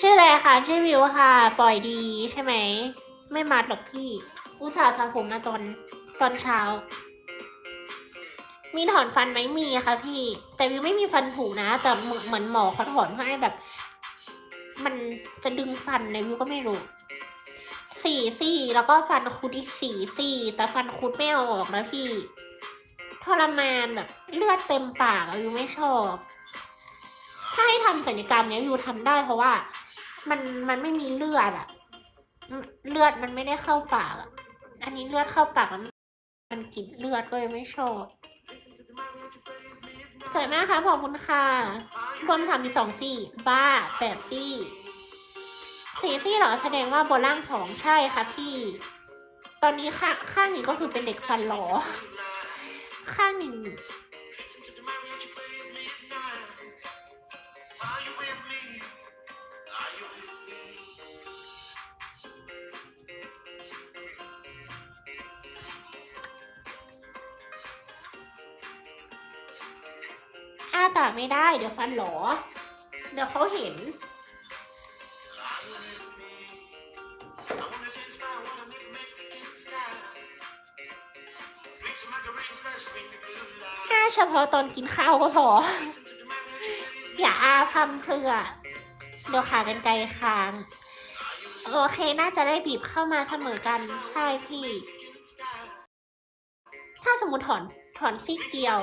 ชื่ออะไรคะชื่อวิวค่ะ ปล่อยดีใช่ไหม ไม่มัดหรอกพี่ อุตส่าห์สระผมมาตอนตอนเช้า มีถอนฟันไหมมีค่ะพี่ แต่วิวไม่มีฟันผุนะ แต่เหมือนหมอเขาถอนให้แบบ มันจะดึงฟันในวิวก็ไม่รู้ สี่ซี่แล้วก็ฟันคุดอีกสี่ซี่แต่ฟันคุดไม่เอาออกนะพี่ทรมานแบบเลือดเต็มปากอะวิวไม่ชอบ ถ้าให้ทำศัลยกรรมเนี้ยวิวทำได้เพราะว่า มันมันไม่มีเลือดอะเลือดมันไม่ได้เข้าปากอะอันนี้เลือดเข้าปากแล้วมันมันกินเลือดก็เลยไม่ชอบสวยมากค่ะขอบคุณค่ะรวมทำมีสองซี่บ้าแปดสี่ ซี่เหรอแสดงว่าบนล่างสองใช่ค่ะพี่ ตอนนี้ข้างข้างนี้ก็คือเป็นเด็กฟันหลอข้างนึ่ง Listen to the man, won't you play with me at night? Are you with me? Are you with me? อ้าปากไม่ได้ เดี๋ยวฟันหลอ เดี๋ยวเขาเห็น ถ้าเฉพาะตอนกินข้าวก็พอ อย่าอาพำเพื่อเดี๋ยวขากันไกลค้าง โอเคน่าจะได้บีบเข้ามาเสมอกันใช่พี่ ถ้าสมมติถอนถอนซี่เดียว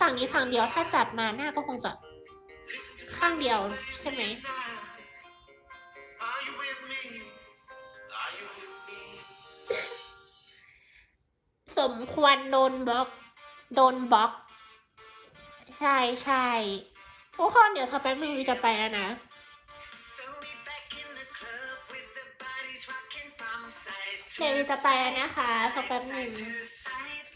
ฝั่งนี้ฝั่งเดียวถ้าจัดมาหน้าก็คงจะข้างเดียวใช่ไหม มควรโดนบล็อก โดนบล็อก ใช่ใช่ทุกคนเดี๋ยวสักแป๊บนึงวิวจะไปแล้วนะ So we back in the club with the bodies rocking from side เดี๋ยว to วิวจะไปแล้วนะคะสักแป๊บหนึ่ง side to side.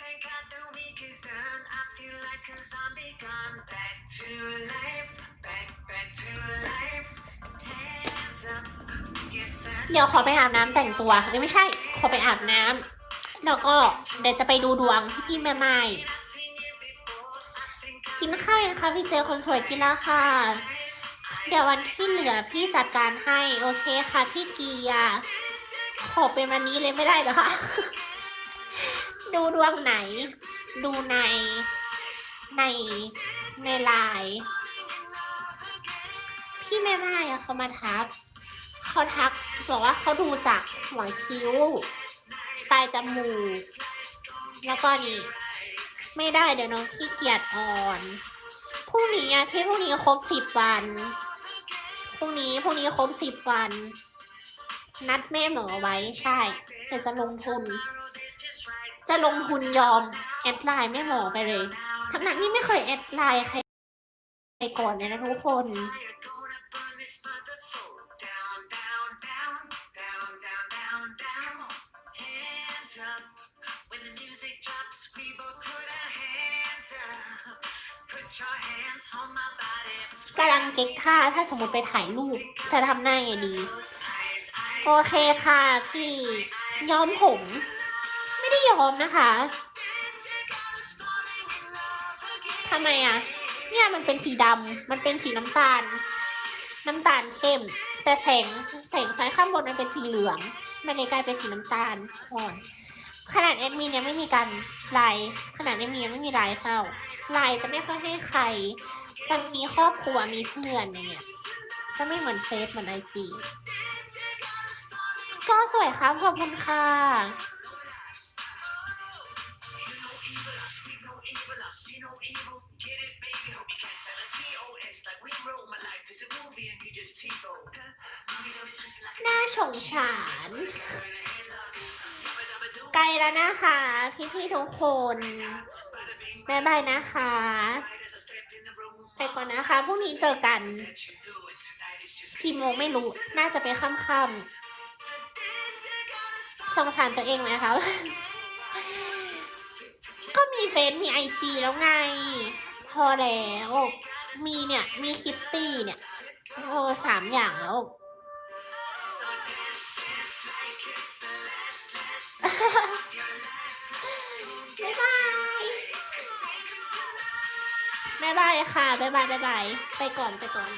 Thank God the week is done. I feel like a zombie gone back to life. Back, back to life. Hands up. Yes, I เดี๋ยวขอไปอาบน้ำแต่งตัวเอ้ยไม่ใช่ ขอไปอาบน้ำ แล้วก็เดี๋ยวจะไปดูดวงที่พี่แม่ไม้กินข้าวยังคะพี่เจอคนสวยกินแล้วค่ะ เดี๋ยววันที่เหลือพี่จัดการให้ โอเคค่ะพี่เกียร์ขอเป็นวันนี้เลยไม่ได้หรอคะดูดวงไหน ดูในในในไลน์พี่แม่ไม้เขามาทักเขาทักบอกว่าเขาดูจากหัวคิ้ว ปลายจมูก แล้วก็นี่ไม่ได้เดี๋ยวน้องขี้เกียจอ่อนพรุ่งนี้อะพี่พรุ่งนี้ครบสิบวันพรุ่งนี้พรุ่งนี้ครบสิบวัน นัดแม่หมอไว้ใช่เดี๋ยวจะลงทุน จะลงทุนยอมแอดไลน์แม่หมอไปเลยทั้งนั้นนี่ไม่เคยแอดไลน์ใครใครก่อนเลยนะทุกคน When the music drops, we both put our hands up. Put your hands on my body. กำลังเก๊กท่าถ้าสมมติไปถ่ายรูป จะทำหน้าไงดี Close eyes, eyes. โอเคค่ะพี่ย้อมผม ไม่ได้ย้อมนะคะทำไมอะ เนี่ยมันเป็นสีดำมันเป็นสีน้ำตาล น้ำตาลเข้ม แต่แสงแสงไฟข้างบนมันเป็นสีเหลือง มันเลยกลายเป็นสีน้ำตาลอ่อน ขนาดแอดมินยังไม่มีการไลน์ขนาดแอดมินยังไม่มีไลน์เข้าไลน์จะไม่ค่อยให้ใครจะมีครอบครัวมีเพื่อนอย่างเงี้ยจะไม่เหมือนเฟซเหมือนไอจีก็สวยครับขอบคุณค่ะ Speak no evil, I see no evil. Get it, baby? Hope you catch that. TOS, like we roll. My life is a movie and you just TiVo. Movie don't be twisted like น่าสงสาร ไกลแล้วนะคะ พี่ๆทุกคนบายบายนะคะ ไปก่อนนะคะพรุ่งนี้เจอกันกี่โมงไม่รู้ น่าจะไปค่ำๆสงสารตัวเองไหมคะก็มีเฟซมีไอจีแล้วไง พอแล้ว มีเนี่ย มีคิตตี้เนี่ยโอ้สามอย่างแล้ว บ๊ายบายบ๊ายบายค่ะบ๊ายบายบ๊ายบาย ไปก่อนไปก่อน